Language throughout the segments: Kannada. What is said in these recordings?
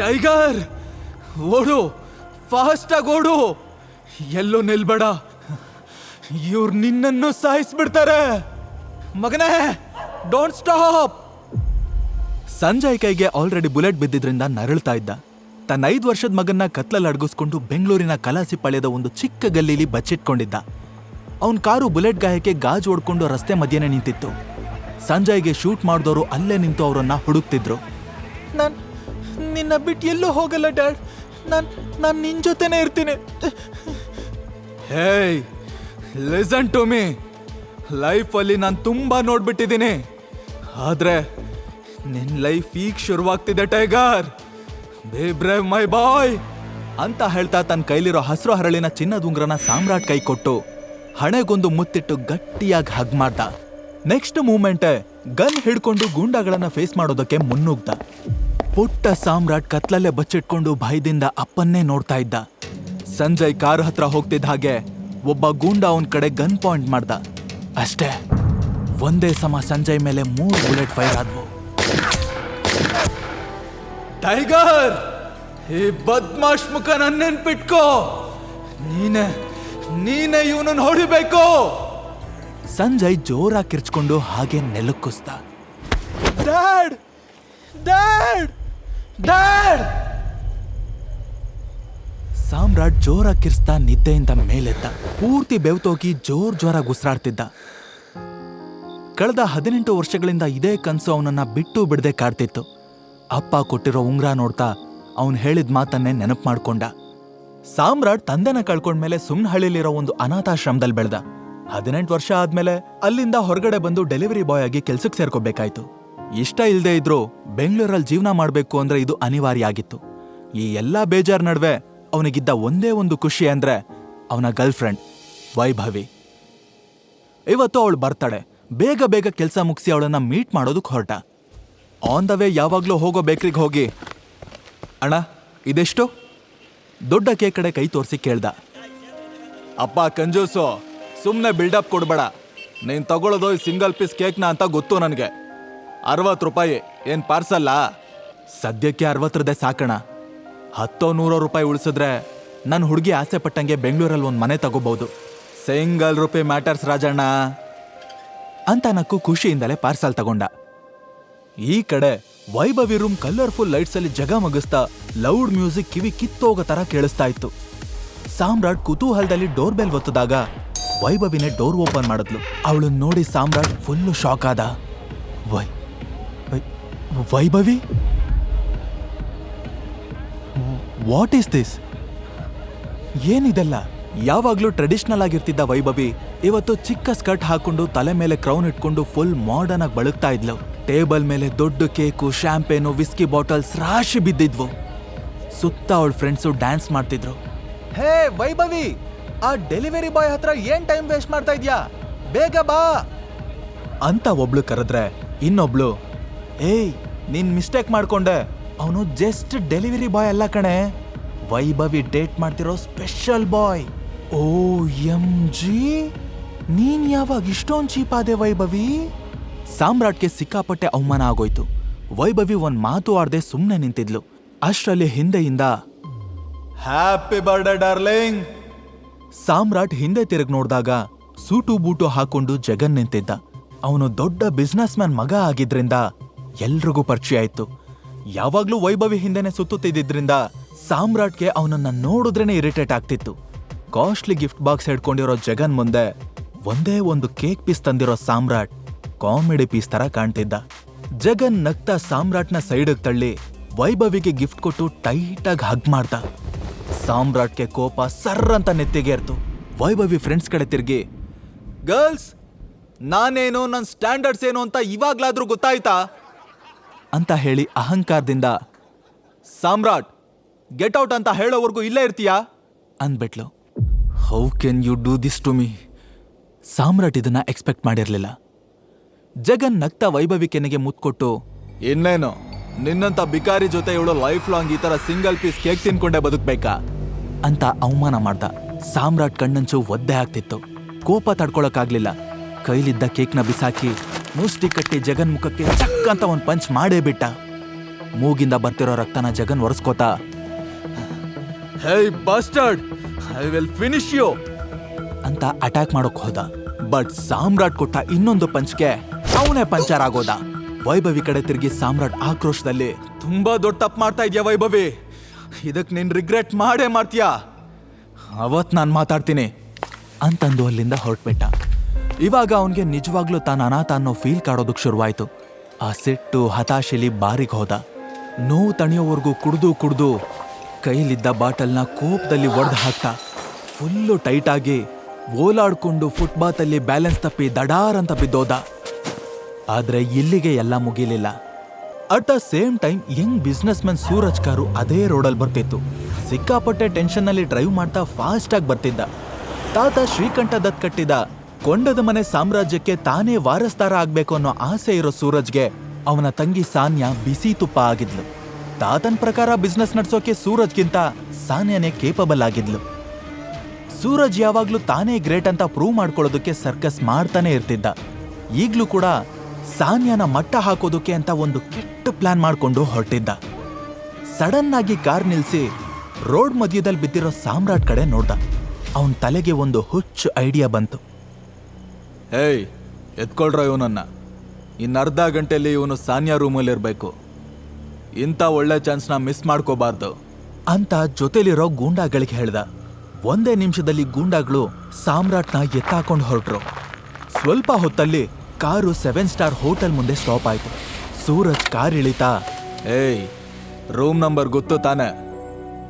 ಟೈಗರ್, ಓಡು ಫಾಸ್ಟ್ ಆಗಿ ಓಡು. ಎಲ್ಲೂ ನಿಲ್ಬೇಡ. ಇವ್ರು ನಿನ್ನನ್ನು ಸಾಯಿಸ್ಬಿಡ್ತಾರೆ. ಮಗನೇ ಡೋಂಟ್ ಸ್ಟಾಪ್ ಸಂಜಯ್ ಕೈಗೆ ಆಲ್ರೆಡಿ ಬುಲೆಟ್ ಬಿದ್ದಿದ್ರಿಂದ ನರಳ್ತಾ ಇದ್ದ. ತನ್ನ ಐದು ವರ್ಷದ ಮಗನ್ನ ಕತ್ಲಲ್ಲಿ ಅಡಗಿಸ್ಕೊಂಡು ಬೆಂಗಳೂರಿನ ಕಲಾಸಿಪಾಳ್ಯದ ಒಂದು ಚಿಕ್ಕ ಗಲ್ಲಿಲಿ ಬಚ್ಚಿಟ್ಕೊಂಡಿದ್ದ. ಅವನ್ ಕಾರು ಬುಲೆಟ್ ಗಾಯಕ್ಕೆ ಗಾಜು ಓಡ್ಕೊಂಡು ರಸ್ತೆ ಮಧ್ಯನೇ ನಿಂತಿತ್ತು. ಸಂಜಯ್ಗೆ ಶೂಟ್ ಮಾಡಿದವರು ಅಲ್ಲೇ ನಿಂತು ಅವರನ್ನ ಹುಡುಕ್ತಿದ್ರು. ನಾನ್ ನಿನ್ನ ಬಿಟ್ಟು ಎಲ್ಲೂ ಹೋಗಲ್ಲ, ಡ್ಯಾಡ್. ನಾನು ನಾನು ನಿನ್ನ ಜೊತೆನೇ ಇರ್ತೀನಿ. ಹೇಯ್ ಲಿಸನ್ ಟು ಮೀ ಲೈಫಲ್ಲಿ ನಾನು ತುಂಬಾ ನೋಡ್ಬಿಟ್ಟಿದ್ದೀನಿ. ಆದ್ರೆ ನಿನ್ನ ಲೈಫ್ ಈಗ ಶುರುವಾಗ್ತಿದೆ, ಟೈಗರ್. ಬೇ ಬ್ರೇವ್ ಮೈ ಬಾಯ್. ಅಂತ ಹೇಳ್ತಾ ತನ್ನ ಕೈಲಿರೋ ಹಸಿರು ಹರಳಿನ ಚಿನ್ನದ ಉಂಗ್ರನ ಸಾಮ್ರಾಟ್ ಕೈ ಕೊಟ್ಟು ಹಣೆಗೊಂದು ಮುತ್ತಿಟ್ಟು ಗಟ್ಟಿಯಾಗಿ ಹಗ್ ಮಾಡ್ದ. ನೆಕ್ಸ್ಟ್ ಮೂಮೆಂಟೇ ಗನ್ ಹಿಡ್ಕೊಂಡು ಗೂಂಡಾಗಳನ್ನ ಫೇಸ್ ಮಾಡೋದಕ್ಕೆ ಮುನ್ನುಗ್ದ. ಪುಟ್ಟ ಸಾಮ್ರಾಟ್ ಕತ್ಲಲ್ಲೇ ಬಚ್ಚಿಟ್ಕೊಂಡು ಭಯದಿಂದ ಅಪ್ಪನ್ನೇ ನೋಡ್ತಾ ಇದ್ದ. ಸಂಜಯ್ ಕಾರ್ ಹತ್ರ ಹೋಗ್ತಿದ್ದ ಹಾಗೆ ಒಬ್ಬ ಗೂಂಡ ಅವನ್ ಕಡೆ ಗನ್ ಪಾಯಿಂಟ್ ಮಾಡ್ದ. ಅಷ್ಟೇ, ಒಂದೇ ಸಮ ಸಂಜಯ್ ಮೇಲೆ ಮೂರು ಬುಲೆಟ್ ಫೈರ್ ಆದ್ವು. ಟೈಗರ್, ಈ ಬದ್ಮಾಶ್ ಮುಖ ನನ್ನ ನೆನ್ಪಿಟ್ಕೋ ನೀನೆ ನೀನೆ ಇವನನ್ನು ಹೊಡಿಬೇಕು. ಸಂಜಯ್ ಜೋರಾಗಿ ಕಿರ್ಚ್ಕೊಂಡು ಹಾಗೆ ನೆಲಕ್ಕುಸ್ದ ಡ್ಯಾಡ್ ಡ್ಯಾಡ್ ಡ್ಯಾಡ್ ಸಾಮ್ರಾಟ್ ಜೋರ ಕಿರ್ಸ್ತಾ ನಿದ್ದೆಯಿಂದ ಮೇಲೆದ್ದ ಪೂರ್ತಿ ಬೆವ್ತೋಗಿ ಜೋರ್ ಜ್ವರ ಉಸಿರಾಡ್ತಿದ್ದ ಕಳೆದ ಹದಿನೆಂಟು ವರ್ಷಗಳಿಂದ ಇದೇ ಕನಸು ಅವನನ್ನ ಬಿಟ್ಟು ಬಿಡದೆ ಕಾಡ್ತಿತ್ತು. ಅಪ್ಪ ಕೊಟ್ಟಿರೋ ಉಂಗ್ರ ನೋಡ್ತಾ ಅವನ್ ಹೇಳಿದ ಮಾತನ್ನೇ ನೆನಪು ಮಾಡ್ಕೊಂಡ. ಸಾಮ್ರಾಟ್ ತಂದೆನ ಕಳ್ಕೊಂಡ್ಮೇಲೆ ಸುಮ್ನಹಳ್ಳಿಲಿರೋ ಒಂದು ಅನಾಥಾಶ್ರಮದಲ್ಲಿ ಬೆಳೆದ. ಹದಿನೆಂಟು ವರ್ಷ ಆದ್ಮೇಲೆ ಅಲ್ಲಿಂದ ಹೊರಗಡೆ ಬಂದು ಡೆಲಿವರಿ ಬಾಯ್ ಆಗಿ ಕೆಲ್ಸಕ್ಕೆ ಸೇರ್ಕೋಬೇಕಾಯ್ತು. ಇಷ್ಟ ಇಲ್ದೇ ಇದ್ರೂ ಬೆಂಗಳೂರಲ್ಲಿ ಜೀವನ ಮಾಡಬೇಕು ಅಂದ್ರೆ ಇದು ಅನಿವಾರ್ಯ ಆಗಿತ್ತು. ಈ ಎಲ್ಲ ಬೇಜಾರ್ ನಡುವೆ ಅವನಿಗಿದ್ದ ಒಂದೇ ಒಂದು ಖುಷಿ ಅಂದ್ರೆ ಅವನ ಗರ್ಲ್ ಫ್ರೆಂಡ್ ವೈಭವಿ. ಇವತ್ತು ಅವಳು ಬರ್ತಾಳೆ ಬೇಗ ಬೇಗ ಕೆಲಸ ಮುಗಿಸಿ ಅವಳನ್ನ ಮೀಟ್ ಮಾಡೋದಕ್ಕೆ ಹೊರಟ. ಆನ್ ದ ವೇ ಯಾವಾಗಲೂ ಹೋಗೋ ಬೇಕ್ರಿಗೆ ಹೋಗಿ, ಅಣ್ಣ, ಇದೆಷ್ಟು? ದೊಡ್ಡ ಕೇಕ್ ಕಡೆ ಕೈ ತೋರಿಸಿ ಕೇಳ್ದ. ಅಪ್ಪ, ಕಂಜೂಸು ಸುಮ್ಮನೆ ಬಿಲ್ಡಪ್ ಕೊಡ್ಬೇಡ. ನೀನು ತಗೊಳ್ಳೋದು ಸಿಂಗಲ್ ಪೀಸ್ ಕೇಕ್ನ ಅಂತ ಗೊತ್ತು ನನಗೆ. ಅರವತ್ತು ರೂಪಾಯಿ. ಏನ್ ಪಾರ್ಸಲ್ಲ? ಸದ್ಯಕ್ಕೆ ಅರವತ್ತರದೇ ಸಾಕಣ. ಹತ್ತೋ ನೂರೋ ರೂಪಾಯಿ ಉಳಿಸಿದ್ರೆ ನನ್ನ ಹುಡುಗಿ ಆಸೆ ಪಟ್ಟಂಗೆ ಬೆಂಗಳೂರಲ್ಲಿ ಒಂದು ಮನೆ ತಗೋಬಹುದು. ಸಿಂಗಲ್ ರೂಪಾಯಿ ಮ್ಯಾಟರ್ಸ್ ರಾಜಣ್ಣ ಅಂತ ನಕ್ಕು ಖುಷಿಯಿಂದಲೇ ಪಾರ್ಸಲ್ ತಗೊಂಡ. ಈ ಕಡೆ ವೈಭವಿ ರೂಮ್ ಕಲರ್ಫುಲ್ ಲೈಟ್ಸ್ ಅಲ್ಲಿ ಜಗಮಗಿಸ್ತಾ ಲೌಡ್ ಮ್ಯೂಸಿಕ್ ಕಿವಿ ಕಿತ್ತೋಗೋ ತರ ಕೇಳಿಸ್ತಾ ಇತ್ತು. ಸಾಮ್ರಾಟ್ ಕುತೂಹಲದಲ್ಲಿ ಡೋರ್ ಬೆಲ್ ಒತ್ತದಾಗ ವೈಭವಿನೇ ಡೋರ್ ಓಪನ್ ಮಾಡಿದ್ಲು. ಅವಳನ್ನ ನೋಡಿ ಸಾಮ್ರಾಟ್ ಫುಲ್ಲು ಶಾಕ್ ಆದ. ವೈ- ವೈಭವಿ? ವಾಟ್ ಈಸ್ ದಿಸ್ ಏನಿದೆಲ್ಲ? ಯಾವಾಗ್ಲೂ ಟ್ರೆಡಿಷನಲ್ ಆಗಿರ್ತಿದ್ದ ವೈಭವಿ ಇವತ್ತು ಚಿಕ್ಕ ಸ್ಕರ್ಟ್ ಹಾಕೊಂಡು ತಲೆ ಮೇಲೆ ಕ್ರೌನ್ ಇಟ್ಕೊಂಡು ಫುಲ್ ಮಾಡರ್ನ್ ಆಗಿ ಬಳುಕ್ತಾ ಇದ್ಲು. ಟೇಬಲ್ ಮೇಲೆ ದೊಡ್ಡ ಕೇಕು ಶ್ಯಾಂಪೇನು ವಿಸ್ಕಿ ಬಾಟಲ್ಸ್ ರಾಶಿ ಬಿದ್ದಿದ್ವು. ಸುತ್ತ ಅವಳ ಫ್ರೆಂಡ್ಸು ಡ್ಯಾನ್ಸ್ ಮಾಡ್ತಿದ್ರು. ಹೇ ವೈಭವಿ, ಆ ಡೆಲಿವರಿ ಬಾಯ್ ಹತ್ರ ಏನ್ ಟೈಮ್ ವೇಸ್ಟ್ ಮಾಡ್ತಾ ಇದ್ಯಾ? ಬೇಗ ಬಾ! ಅಂತ ಒಬ್ಳು ಕರೆದ್ರೆ ಇನ್ನೊಬ್ಳು ಏಯ್, ನೀನ್ ಮಿಸ್ಟೇಕ್ ಮಾಡ್ಕೊಂಡೆ. ಅವನು ಜಸ್ಟ್ ಡೆಲಿವರಿ ಬಾಯ್ ಅಲ್ಲ ಕಣೆ. ವೈಭವಿ ಡೇಟ್ ಮಾಡ್ತಿರೋ special boy O, M G? ನೀನ್ ಯಾವಾಗ ಇಷ್ಟೊಂದು ಚೀಪ್ ಆದೆ ವೈಭವಿ? ಸಾಮ್ರಾಟ್ಗೆ ಸಿಕ್ಕಾಪಟ್ಟೆ ಅವಮಾನ ಆಗೋಯ್ತು. ವೈಭವಿ ಒಂದ್ ಮಾತು ಆಡದೆ ಸುಮ್ಮನೆ ನಿಂತಿದ್ಲು. ಅಷ್ಟರಲ್ಲಿ ಹಿಂದೆಯಿಂದ ಹ್ಯಾಪಿ ಬರ್ಡೇ ಡಾರ್ಲಿಂಗ್ ಸಾಮ್ರಾಟ್ ಹಿಂದೆ ತಿರುಗಿ ನೋಡಿದಾಗ ಸೂಟು ಬೂಟು ಹಾಕೊಂಡು ಜಗನ್ ನಿಂತಿದ್ದ. ಅವನು ದೊಡ್ಡ ಬಿಸ್ನೆಸ್ ಮ್ಯಾನ್ ಮಗ ಆಗಿದ್ರಿಂದ ಎಲ್ರಿಗೂ ಪರಿಚಯ ಆಯ್ತು. ಯಾವಾಗ್ಲೂ ವೈಭವಿ ಹಿಂದೆನೆ ಸುತ್ತುತ್ತಿದ್ದಿದ್ರಿಂದ ಸಾಮ್ರಾಟ್ಗೆ ಅವನನ್ನ ನೋಡಿದ್ರೇನೆ ಇರಿಟೇಟ್ ಆಗ್ತಿತ್ತು. ಕಾಸ್ಟ್ಲಿ ಗಿಫ್ಟ್ ಬಾಕ್ಸ್ ಹಿಡ್ಕೊಂಡಿರೋ ಜಗನ್ ಮುಂದೆ ಒಂದೇ ಒಂದು ಕೇಕ್ ಪೀಸ್ ತಂದಿರೋ ಸಾಮ್ರಾಟ್ ಕಾಮಿಡಿ ಪೀಸ್ ತರ ಕಾಣ್ತಿದ್ದ. ಜಗನ್ ನಗ್ತಾ ಸಾಮ್ರಾಟ್ನ ಸೈಡಿಗೆ ತಳ್ಳಿ ವೈಭವಿಗೆ ಗಿಫ್ಟ್ ಕೊಟ್ಟು ಟೈಟಾಗಿ ಹಗ್ ಮಾಡ್ದ. ಸಾಮ್ರಾಟ್ಗೆ ಕೋಪ ಸರ್ ಅಂತ ನೆತ್ತಿಗೇರ್ತು ವೈಭವಿ ಫ್ರೆಂಡ್ಸ್ ಕಡೆ ತಿರುಗಿ, ಗರ್ಲ್ಸ್, ನಾನೇನು ನನ್ನ ಸ್ಟ್ಯಾಂಡರ್ಡ್ಸ್ ಏನು ಅಂತ ಇವಾಗ್ಲಾದ್ರೂ ಗೊತ್ತಾಯ್ತಾ? ಅಂತ ಹೇಳಿ ಅಹಂಕಾರದಿಂದ, ಸಾಮ್ರಾಟ್ ಗೆಟ್ ಔಟ್ ಅಂತ ಹೇಳೋವರೆಗೂ ಇಲ್ಲೇ ಇರ್ತೀಯಾ? ಅಂದ್ಬಿಟ್ಲು. How can you do this to me Samrat ಇದನ್ನ ಎಕ್ಸ್ಪೆಕ್ಟ್ ಮಾಡಿರಲಿಲ್ಲ. ಜಗನ್ ನಗ್ತಾ ವೈಭವಿಕೆನೆಗೆ ಮುತ್ಕೊಟ್ಟು ಇನ್ನೇನು? ನಿನ್ನಂತ ಬಿಕಾರಿ ಜೊತೆ ಇವಳು ಲೈಫ್ ಲಾಂಗ್ ಈ ತರ ಸಿಂಗಲ್ ಪೀಸ್ ಕೇಕ್ ತಿನ್ಕೊಂಡೆ ಬದುಕ್ಬೇಕಾ? ಅಂತ ಅವಮಾನ ಮಾಡ್ದ. ಸಾಮ್ರಾಟ್ ಕಣ್ಣಂಚು ಒದ್ದೆ ಆಗ್ತಿತ್ತು. ಕೋಪ ತಡ್ಕೊಳಕ್ಕಾಗ್ಲಿಲ್ಲ. ಕೈಲಿದ್ದ ಕೇಕ್ನ ಬಿಸಾಕಿ, ಮುಷ್ಟಿ ಕಟ್ಟಿ ಜಗನ್ ಮುಖಕ್ಕೆ ಅಂತ ಒಂದು ಪಂಚ್ ಮಾಡೇ ಬಿಟ್ಟ. ಮೂಗಿಂದ ಬರ್ತಿರೋ ರಕ್ತನ Jagan ಒರೆಸ್ಕೋತ hey bastard I will finish you ಅಂತ ಅಟ್ಯಾಕ್ ಮಾಡೋಕ್ ಹೋದ. ಬಟ್ ಸಾಮ್ರಾಟ್ ಕೊಟ್ಟ ಇನ್ನೊಂದು ಪಂಚ್ಗೆ ಅವನೇ ಪಂಚರ್ ಆಗೋದ. ವೈಭವಿ ಕಡೆ ತಿರುಗಿ ಸಾಮ್ರಾಟ್ ಆಕ್ರೋಶದಲ್ಲಿ ತುಂಬಾ ದೊಡ್ಡ ತಪ್ಪು ಮಾಡ್ತಾ ಇದ್ಯಾ ವೈಭವಿ? ಇದಕ್ಕೆ ನೀನ್ ರಿಗ್ರೆಟ್ ಮಾಡೇ ಮಾಡ್ತೀಯಾ? ಅವತ್ ನಾನು ಮಾತಾಡ್ತೀನಿ ಅಂತಂದು ಅಲ್ಲಿಂದ ಹೊರಟ್ಬಿಟ್ಟ. ಇವಾಗ ಅವನಿಗೆ ನಿಜವಾಗ್ಲೂ ತಾನು ಅನಾಥ ಅನ್ನೋ ಫೀಲ್ ಕಾಡೋದಕ್ಕೆ ಶುರುವಾಯ್ತು. ಆ ಸಿಟ್ಟು ಹತಾಶೆಲಿ ಬಾರಿಗೆ ಹೋದ. ನೋವು ತಣಿಯೋವರೆಗೂ ಕುಡ್ದು ಕುಡ್ದು ಕೈಲಿದ್ದ ಬಾಟಲ್ನ ಕೋಪದಲ್ಲಿ ಒಡೆದು ಹಾಕ್ತಾ. ಫುಲ್ಲು ಟೈಟಾಗಿ ಓಲಾಡ್ಕೊಂಡು ಫುಟ್ಬಾತಲ್ಲಿ ಬ್ಯಾಲೆನ್ಸ್ ತಪ್ಪಿ ದಡಾರ್ ಅಂತ ಬಿದ್ದೋದ. ಆದ್ರೆ ಇಲ್ಲಿಗೆ ಎಲ್ಲ ಮುಗಿಲಿಲ್ಲ. At the same time young business man Suraj car ಅದೇ ರೋಡಲ್ಲಿ ಬರ್ತಿತ್ತು. ಸಿಕ್ಕಾಪಟ್ಟೆ ಟೆನ್ಷನ್ನಲ್ಲಿ ಡ್ರೈವ್ ಮಾಡ್ತಾ ಫಾಸ್ಟಾಗಿ ಬರ್ತಿದ್ದ. ತಾತ ಶ್ರೀಕಂಠ ದತ್ ಕಟ್ಟಿದ ಕೊಂಡದ ಮನೆ ಸಾಮ್ರಾಜ್ಯಕ್ಕೆ ತಾನೇ ವಾರಸ್ತಾರ ಆಗ್ಬೇಕು ಅನ್ನೋ ಆಸೆ ಇರೋ ಸೂರಜ್ಗೆ ಅವನ ತಂಗಿ ಸಾನ್ಯಾ ಬಿಸಿ ತುಪ್ಪ ಆಗಿದ್ಲು. ತಾತನ್ ಪ್ರಕಾರ ಬಿಸ್ನೆಸ್ ನಡ್ಸೋಕೆ ಸೂರಜ್ಗಿಂತ ಸಾನ್ಯಾನೇ ಕೇಪಬಲ್ ಆಗಿದ್ಲು. ಸೂರಜ್ ಯಾವಾಗ್ಲೂ ತಾನೇ ಗ್ರೇಟ್ ಅಂತ ಪ್ರೂವ್ ಮಾಡ್ಕೊಳ್ಳೋದಕ್ಕೆ ಸರ್ಕಸ್ ಮಾಡ್ತಾನೆ ಇರ್ತಿದ್ದ. ಈಗ್ಲೂ ಕೂಡ ಸಾನ್ಯಾನ ಮಟ್ಟ ಹಾಕೋದಕ್ಕೆ ಅಂತ ಒಂದು ಕೆಟ್ಟ ಪ್ಲಾನ್ ಮಾಡ್ಕೊಂಡು ಹೊರಟಿದ್ದ. ಸಡನ್ ಆಗಿ ಕಾರ್ ನಿಲ್ಸಿ ರೋಡ್ ಮಧ್ಯದಲ್ಲಿ ಬಿದ್ದಿರೋ ಸಾಮ್ರಾಟ್ ಕಡೆ ನೋಡ್ದ. ಅವನ್ ತಲೆಗೆ ಒಂದು ಹುಚ್ಚು ಐಡಿಯಾ ಬಂತು. ಏಯ್ ಎತ್ಕೊಳ್ರೋ ಇವನನ್ನು. ಇನ್ನು ಅರ್ಧ ಗಂಟೆಯಲ್ಲಿ ಇವನು ಸಾನ್ಯಾ ರೂಮಲ್ಲಿರಬೇಕು. ಇಂಥ ಒಳ್ಳೆ ಚಾನ್ಸ್ನ ಮಿಸ್ ಮಾಡ್ಕೋಬಾರ್ದು. ಅಂತ ಜೊತೆಲಿರೋ ಗೂಂಡಾಗಳಿಗೆ ಹೇಳ್ದ. ಒಂದೇ ನಿಮಿಷದಲ್ಲಿ ಗೂಂಡಾಗಳು ಸಾಮ್ರಾಟ್ನ ಎತ್ತಾಕೊಂಡು ಹೊರಟ್ರು. ಸ್ವಲ್ಪ ಹೊತ್ತಲ್ಲಿ ಕಾರು ಸೆವೆನ್ ಸ್ಟಾರ್ ಹೋಟೆಲ್ ಮುಂದೆ ಸ್ಟಾಪ್ ಆಯ್ತು. ಸೂರಜ್ ಕಾರ್ ಇಳಿತಾ. ಏಯ್ ರೂಮ್ ನಂಬರ್ ಗೊತ್ತು ತಾನೆ.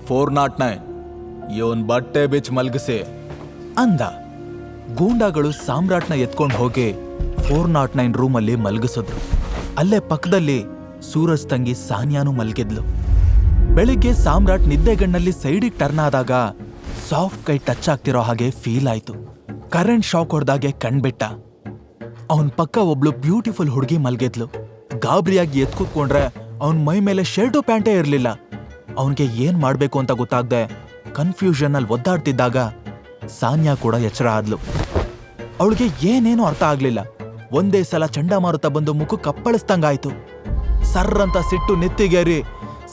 Four not nine. ಇವನ್ ಬಟ್ಟೆ ಬಿಚ್ ಮಲಗಿಸಿ. ಅಂದ. ಗೂಂಡಾಗಳು ಸಾಮ್ರಾಟ್ನ ಎತ್ಕೊಂಡು ಹೋಗಿ ಫೋರ್ ನಾಟ್ ನೈನ್ ರೂಮಲ್ಲಿ ಮಲಗಿಸಿದ್ರು. ಅಲ್ಲೇ ಪಕ್ಕದಲ್ಲಿ ಸೂರಜ್ ತಂಗಿ ಸಾನ್ಯಾನು ಮಲಗಿದ್ಲು. ಬೆಳಿಗ್ಗೆ ಸಾಮ್ರಾಟ್ ನಿದ್ದೆಗಣ್ಣಲ್ಲಿ ಸೈಡಿಗೆ ಟರ್ನ್ ಆದಾಗ ಸಾಫ್ಟ್ ಕೈ ಟಚ್ ಆಗ್ತಿರೋ ಹಾಗೆ ಫೀಲ್ ಆಯ್ತು. ಕರೆಂಟ್ ಶಾಕ್ ಹೊಡೆದಾಗೆ ಕಣ್ಬಿಟ್ಟ. ಅವನ್ ಪಕ್ಕ ಒಬ್ಳು ಬ್ಯೂಟಿಫುಲ್ ಹುಡುಗಿ ಮಲಗಿದ್ಲು. ಗಾಬರಿಯಾಗಿ ಎತ್ ಕೂತ್ಕೊಂಡ್ರೆ ಅವನ್ ಮೈ ಮೇಲೆ ಶರ್ಟು ಪ್ಯಾಂಟೇ ಇರಲಿಲ್ಲ. ಅವನಿಗೆ ಏನ್ ಮಾಡ್ಬೇಕು ಅಂತ ಗೊತ್ತಾಗ್ದೆ ಕನ್ಫ್ಯೂಷನ್ ಅಲ್ಲಿ ಒದ್ದಾಡ್ತಿದ್ದಾಗ ಸಾನ್ಯಾ ಕೂಡ ಎಚ್ಚರ ಆದ್ಲು. ಅವಳಿಗೆ ಏನೇನು ಅರ್ಥ ಆಗ್ಲಿಲ್ಲ. ಒಂದೇ ಸಲ ಚಂಡಮಾರುತ ಬಂದು ಮುಖ ಕಪ್ಪಳಿಸ್ದಂಗಾಯ್ತು. ಸರ್ರಂತ ಸಿಟ್ಟು ನೆತ್ತಿಗೇರಿ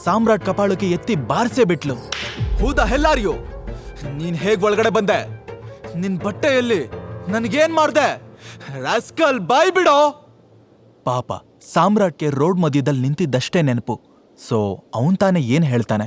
ಸಾಮ್ರಾಟ್ ಕಪಾಳಕ್ಕೆ ಎತ್ತಿ ಬಾರ್ಸೇ ಬಿಟ್ಲು. ಹೂದ ಹೆಲ್ಲಾರಿಯೋ, ನೀನ್ ಹೇಗ್ ಒಳಗಡೆ ಬಂದೆ? ನಿನ್ ಬಟ್ಟೆಯಲ್ಲಿ ನನ್ಗೇನ್ ಮಾಡ್ದೆ? ರಾಸ್ಕಲ್ ಬಾಯ್ ಬಿಡೋ! ಪಾಪ, ಸಾಮ್ರಾಟ್ಗೆ ರೋಡ್ ಮಧ್ಯದಲ್ಲಿ ನಿಂತಿದ್ದಷ್ಟೇ ನೆನಪು. ಸೊ ಅವನ್ ತಾನೇ ಏನ್ ಹೇಳ್ತಾನೆ?